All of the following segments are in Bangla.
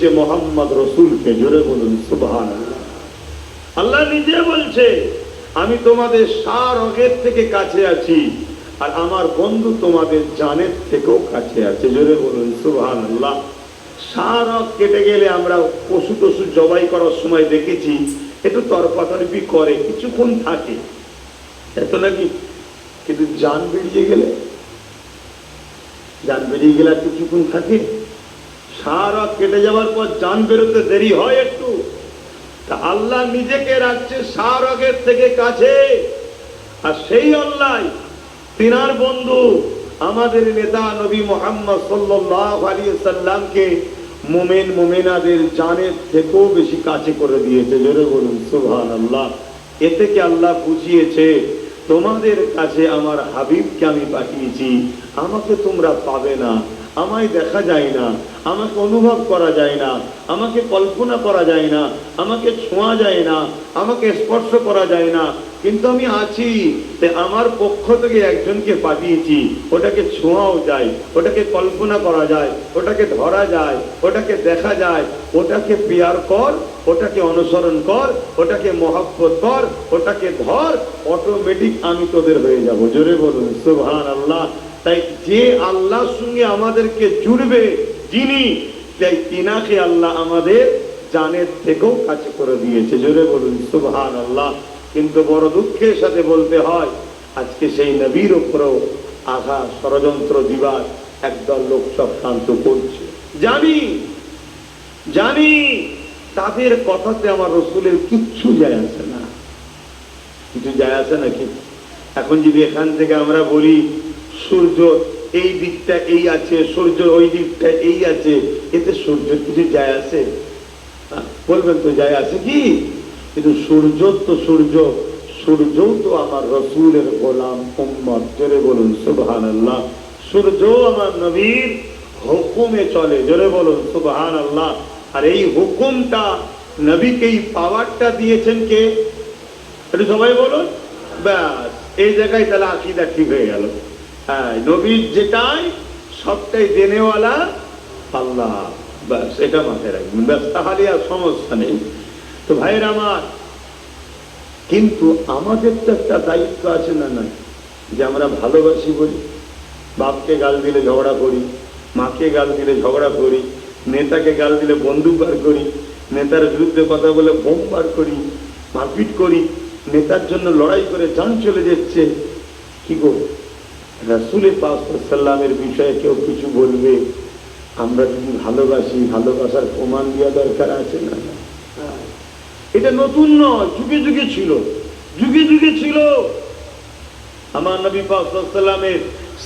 দিয়েছে মোহাম্মদ রসুলকে জোরে বলুন সুবহান আল্লাহ নিজে বলছে, আমি তোমাদের সার অগের থেকে কাছে আছি, আর আমার বন্ধু তোমাদের জানের থেকেও কাছে আছে। জোরে বলুন সুবহান আল্লাহ সার কেটে গেলে আমরা পশু টসু জবাই করার সময় দেখেছি, একটু তরপাতরপি করে, কিছুক্ষণ থাকে। এত নাকি? কিন্তু জান বেরিয়ে গেলে? জান বেরিয়ে গেলে কিছুক্ষণ থাকে? সারা কেটে যাওয়ার পর জান বেরোতে দেরি হয় একটু। তা আল্লাহ নিজেকে রাখছে সারগের থেকে কাছে। আর সেই আল্লাহ তিনার বন্ধু আমাদের নেতা নবী মোহাম্মদ আলাইহি সাল্লামকে মোমেন মোমেনাদের জানের থেকেও বেশি কাছে করে দিয়েছে। জোরে বলুন সুহান আল্লাহ এ থেকে আল্লাহ বুঝিয়েছে, তোমাদের কাছে আমার হাবিবকে আমি পাঠিয়েছি, আমাকে তোমরা পাবে না। আমায় দেখা যায় না, আমাকে অনুভব করা যায় না, আমাকে কল্পনা করা যায় না, আমাকে ছোঁয়া যায় না, আমাকে স্পর্শ করা যায় না। কিন্তু আমি আছি আমার পক্ষ থেকে একজনকে পাঠিয়েছি, ওটাকে ছোঁয়াও যায়, ওটাকে কল্পনা করা যায়, ওটাকে ধরা যায়, ওটাকে দেখা যায়, ওটাকে পেয়ার কর, ওটাকে অনুসরণ কর, ওটাকে মহাব্বত কর, ওটাকে ধর অটোমেটিক আমি তোদের হয়ে যাব। জোরে বলুন সুবহান আল্লাহ তাই যে আল্লাহর সঙ্গে আমাদেরকে জুড়বে, যিনি, তাই তিনাকে আল্লাহ আমাদের জানের থেকেও কাছে করে দিয়েছে। জোরে বলুন সুবহান আল্লাহ কিন্তু বড় দুঃখের সাথে বলতে হয়, আজকে সেই নবীর উপরেও আঘাত ষড়যন্ত্র দিবার একদল লোক চক্রান্ত করছে। জানি জানি, তাদের কথাতে আমার রসুলের কিচ্ছু যায় আসে না। কিছু যায় আসে নাকি? এখন যদি এখান থেকে আমরা বলি সূর্য এই দিকটা এই আছে সূর্য ওই দিকটা এই আছে এতে সূর্য কিছু যায় হ্যাঁ, বলবেন তো যায় আছে কি? কিন্তু সূর্য তো সূর্য সূর্য তো আমার রসুলের গোলাম উম্মত। জোরে বলুন সুবহান আল্লাহ সূর্য আমার নবীর হুকুমে চলে জোরে বলুন সুবহান আল্লাহ আর এই হুকুমটা নবীকে এই পাওয়ারটা দিয়েছেন কে? একটু সবাই বলুন। ব্যাস এই জায়গায় তাহলে আকিদা ঠিক হয়ে গেল। হ্যাঁ নবীর যেটাই, সবটাই জেনেওয়ালা আল্লাহ। ব্যাস, এটা মাথায় রাখবেন। ব্যাস, তাহলে আর সমস্যা নেই। তো ভাইয়ের আমার, কিন্তু আমাদের তো একটা দায়িত্ব আছে না না যে আমরা ভালোবাসি বলি, বাপকে গাল দিলে ঝগড়া করি, মাকে গাল দিলে ঝগড়া করি, নেতাকে গাল দিলে বন্দুক বার করি, নেতার বিরুদ্ধে কথা বলে বোম বার করি, মারপিট করি, নেতার জন্য লড়াই করে যান চলে যাচ্ছে। কি গো? রাসুলের পাসাল্লামের বিষয়ে কেউ কিছু বলবে? আমরা যদি ভালোবাসি? ভালোবাসার প্রমাণ দেওয়া দরকার আছে না। এটা নতুন নয়, যুগে যুগে ছিল। যুগে যুগে ছিল। আমার নবী পাসাল্লামের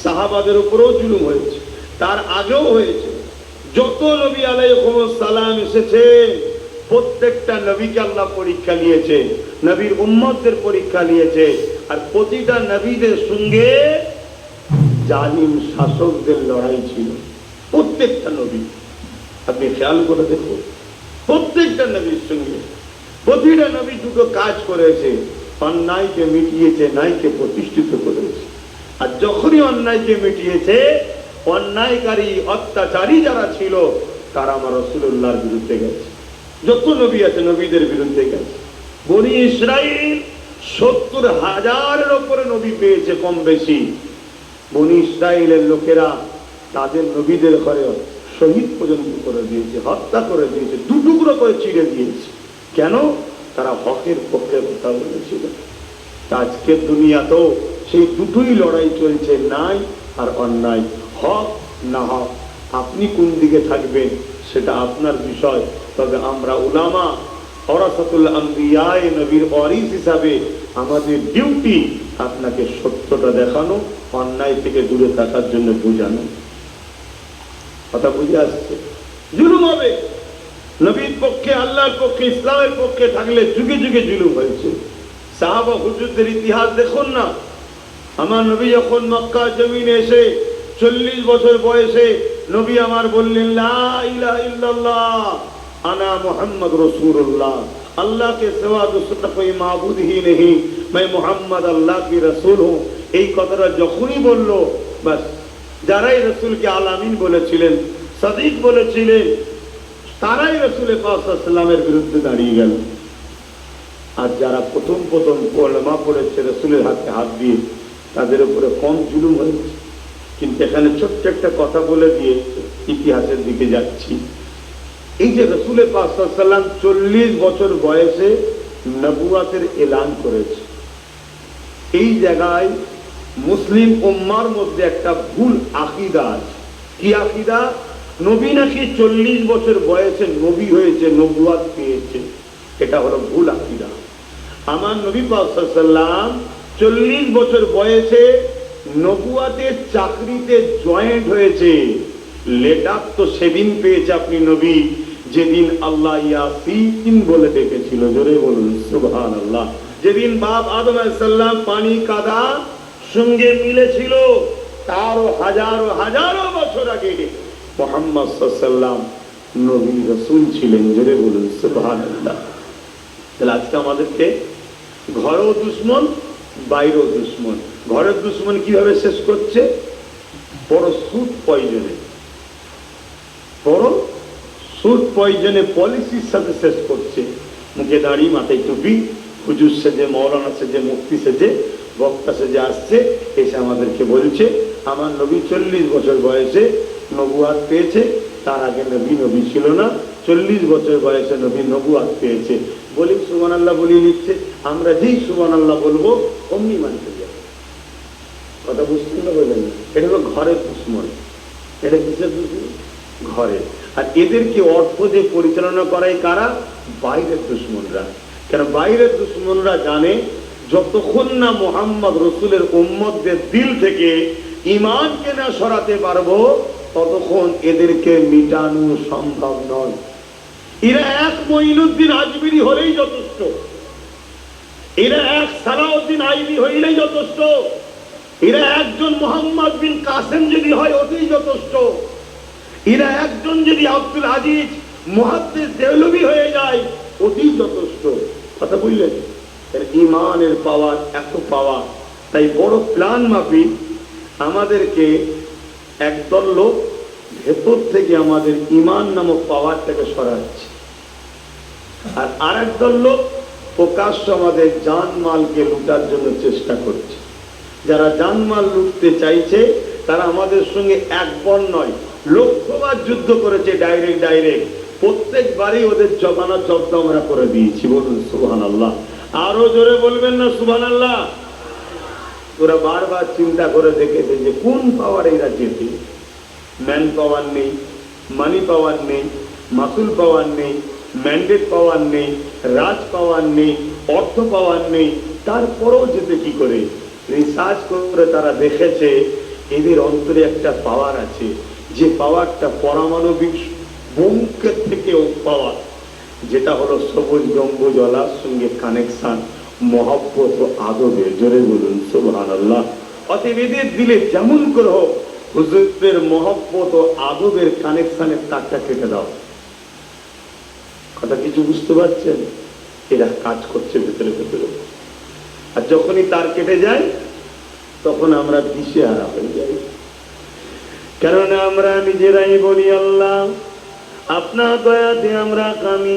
সাহাবাদের উপরেও জুলুম হয়েছে। তার আগেও হয়েছে। যত নবী আলাইকুম সালাম এসেছে, প্রত্যেকটা নবীকে আল্লাহ পরীক্ষা নিয়েছে, নবীর উম্মতদের পরীক্ষা নিয়েছে, আর প্রতিটা নবীদের সঙ্গে জালিম শাসকদের লড়াই ছিল। প্রত্যেকটা নবী, আপনি খেয়াল করে দেখুন, প্রত্যেকটা নবীর সঙ্গে প্রতিটা নবী দুটো কাজ করেছে, অন্যায়কে মিটিয়েছে, ন্যায়কে প্রতিষ্ঠিত করেছে। আর যখনই অন্যায়কে মিটিয়েছে, অন্যায়কারী, অত্যাচারী যারা ছিল, তারা আমার রসুল্লাহর বিরুদ্ধে গেছে। যত নবী আছে, নবীদের বিরুদ্ধে গেছে। বনি ইসরায়েল সত্তর হাজারের ওপরে নবী পেয়েছে, কম বেশি। বনি ইসরায়েলের লোকেরা তাদের নবীদের ঘরে শহীদ পর্যন্ত করে দিয়েছে, হত্যা করে দিয়েছে দুটুকরো করে চিড়ে দিয়েছে। কেন? তারা হকের পক্ষে কথা বলেছিল। আজকের দুনিয়াতেও সেই দুটোই লড়াই চলছে নাই আর অন্যায়। হক না হক, আপনি কোন দিকে থাকবেন সেটা আপনার বিষয়। তবে আমরা উলামা হরাসতুল আম্বিয়ায় নবীর অরিস হিসাবে আমাদের ডিউটি আপনাকে সত্যটা দেখানো, অন্যায় থেকে দূরে থাকার জন্য বোঝানো। কথা বুঝে আসছে? জুলুম হবে। নবীর পক্ষে, আল্লাহর পক্ষে, ইসলামের পক্ষে থাকলে যুগে যুগে জুলুম হয়েছে। সাহাবা, হুজুরদের ইতিহাস দেখুন না। আমার নবী যখন মক্কা জমিনে এসে চল্লিশ বছর বয়সে নবী আমার বললেন আনা মোহাম্মদ রসুল্লাহ अल्लाह के सिवा दूसरा कोई माबूद ही नहीं मैं मोहम्मद अल्लाह की रसूल हूँ এই কথাটা যখনই বললো বাস যারাই রসুলকে আলামিন বলেছিলেন সাদিক বলেছিলেন তারাই রসুলের পাশাল্লামের বিরুদ্ধে দাঁড়িয়ে গেল আর যারা প্রথম প্রথম কলমা পড়েছে রসুলের হাতে হাত দিয়ে তাদের উপরে কম জুলুম হয়েছে কিন্তু এখানে ছোট্ট একটা কথা বলে দিয়ে ইতিহাসের দিকে যাচ্ছি এই যে রসুলের পাশাল্লাম চল্লিশ বছর বয়সে নবুয়াতের এলান করেছে। এই জায়গায় মুসলিম উম্মার মধ্যে একটা ভুল আকিদা আছে। কি আকিদা? নবী নাকি চল্লিশ বছর বয়সে নবী হয়েছে নবুয়াত পেয়েছে। এটা হলো ভুল আকিদা। আমার নবী পাসাল্লাম চল্লিশ বছর বয়সে নবুয়াতের চাকরিতে জয়েন্ট হয়েছে। লেটার তো সেদিন পেয়েছে আপনি নবী, যেদিন আল্লাহ ইয়াসিন বলে ডেকেছিল। জোরে বলুন সুবহান আল্লাহ যেদিন বাপ আদম সাল্লাম পানি কাদা সঙ্গে মিলেছিল, তারও হাজারো হাজারো বছর আগে মোহাম্মদ সাল্লাম নবী রসুল ছিলেন। জোরে বলুন সুবহান আল্লাহ তাহলে আজকে আমাদেরকে ঘরও দুশ্মন, বাইরেও দুশ্মন। ঘরের দুশ্মন কীভাবে শেষ করছে? বড় সুদ পয়জনে বড় সুদ পয়জনে পলিসির সাথে শেষ করছে। মুখে দাঁড়িয়ে মাথায় টুপি, হুজুর সেজে, মৌলানা সেজে মুক্তি সেজে, বক্তা সেজে আসছে, এসে আমাদেরকে বলছে, আমার নবী চল্লিশ বছর বয়সে নবুয়াত পেয়েছে, তার আগে নবী নবী ছিল না, চল্লিশ বছর বয়সে নবী নবুয়াত পেয়েছে। বলি সুবান আল্লাহ বলিয়ে নিচ্ছে আমরা যেই সুবান আল্লাহ বলব, অমনি মানতে যাবে কথা বুঝতে না বললেন না। এটা হলো ঘরের দুশ্মন। এটা কিসের দুশ্মন? ঘরে। আর এদেরকে অর্থ যে পরিচালনা করায় কারা? বাইরের দুশ্মনরা। কেন বাইরের দুশ্মনরা জানে, যতক্ষণ না মোহাম্মদ রসুলের উম্মতদের দিল থেকে ইমানকে না সরাতে পারব, ততক্ষণ এদেরকে মিটানো সম্ভব নয়। এরা এক মঈনুদ্দিন আজমিরি হলেই যথেষ্ট। এরা এক সালাউদ্দিন আইবি হইলেই যথেষ্ট। এরা একজন মোহাম্মদ বিন কাসেম যদি হয়, ওতেই যথেষ্ট। এরা একজন যদি আব্দুল আজিজ মহাদ্দেশ হয়ে যায়, অতি যথেষ্ট। কথা বুঝলেন? ইমানের পাওয়ার এত পাওয়া তাই বড় প্ল্যান মাফিক আমাদেরকে একদল লোক ভেতর থেকে আমাদের ইমান নামক পাওয়ারটাকে সরাচ্ছে। আর আর একদল লোক প্রকাশ্য আমাদের জান মালকে লুটার জন্য চেষ্টা করছে। যারা জানমাল লুটতে চাইছে, তারা আমাদের সঙ্গে একবার নয়। লক্ষ্যবার যুদ্ধ করেছে ডাইরেক্ট ডাইরেক্ট প্রত্যেকবারই ওদের জবানা জব্দ আমরা করে দিয়েছি, বলুন সুবহান আল্লাহ আরও জোরে বলবেন না সুবহান আল্লাহ ওরা বারবার চিন্তা করে দেখেছে যে কোন পাওয়ার এই রাজ্যেতে ম্যান পাওয়ার নেই মানি পাওয়ার নেই, মাসুল পাওয়ার নেই ম্যান্ডেট পাওয়ার নেই, রাজ পাওয়ার নেই, অর্থ পাওয়ার নেই। তারপরেও যেতে কি করে? রিসার্চ করে তারা দেখেছে এদের অন্তরে একটা পাওয়ার আছে। যে পাওয়ারটা পরমাণবিক বোমকের থেকেও পাওয়ার, যেটা হলো সবুজ গম্বুজলার সঙ্গে কানেকশান মহব্বত ও আদবে জোরে বলুন সুবহান আল্লাহ অতএব এদের দিলে যেমন করে হোক হুজুরের মহব্বত আদবের কানেকশানের তারটা কেটে দাও। কথা কিছু বুঝতে পারছেন? এরা কাজ করছে ভেতরে ভেতরে। আর যখনই তার কেটে যায়, তখন আমরা দিশে হারা হয়ে যাই। কেননা আমরা নিজেরাই বলি আল্লাহ। আপনার দয়াতে আমরা কামি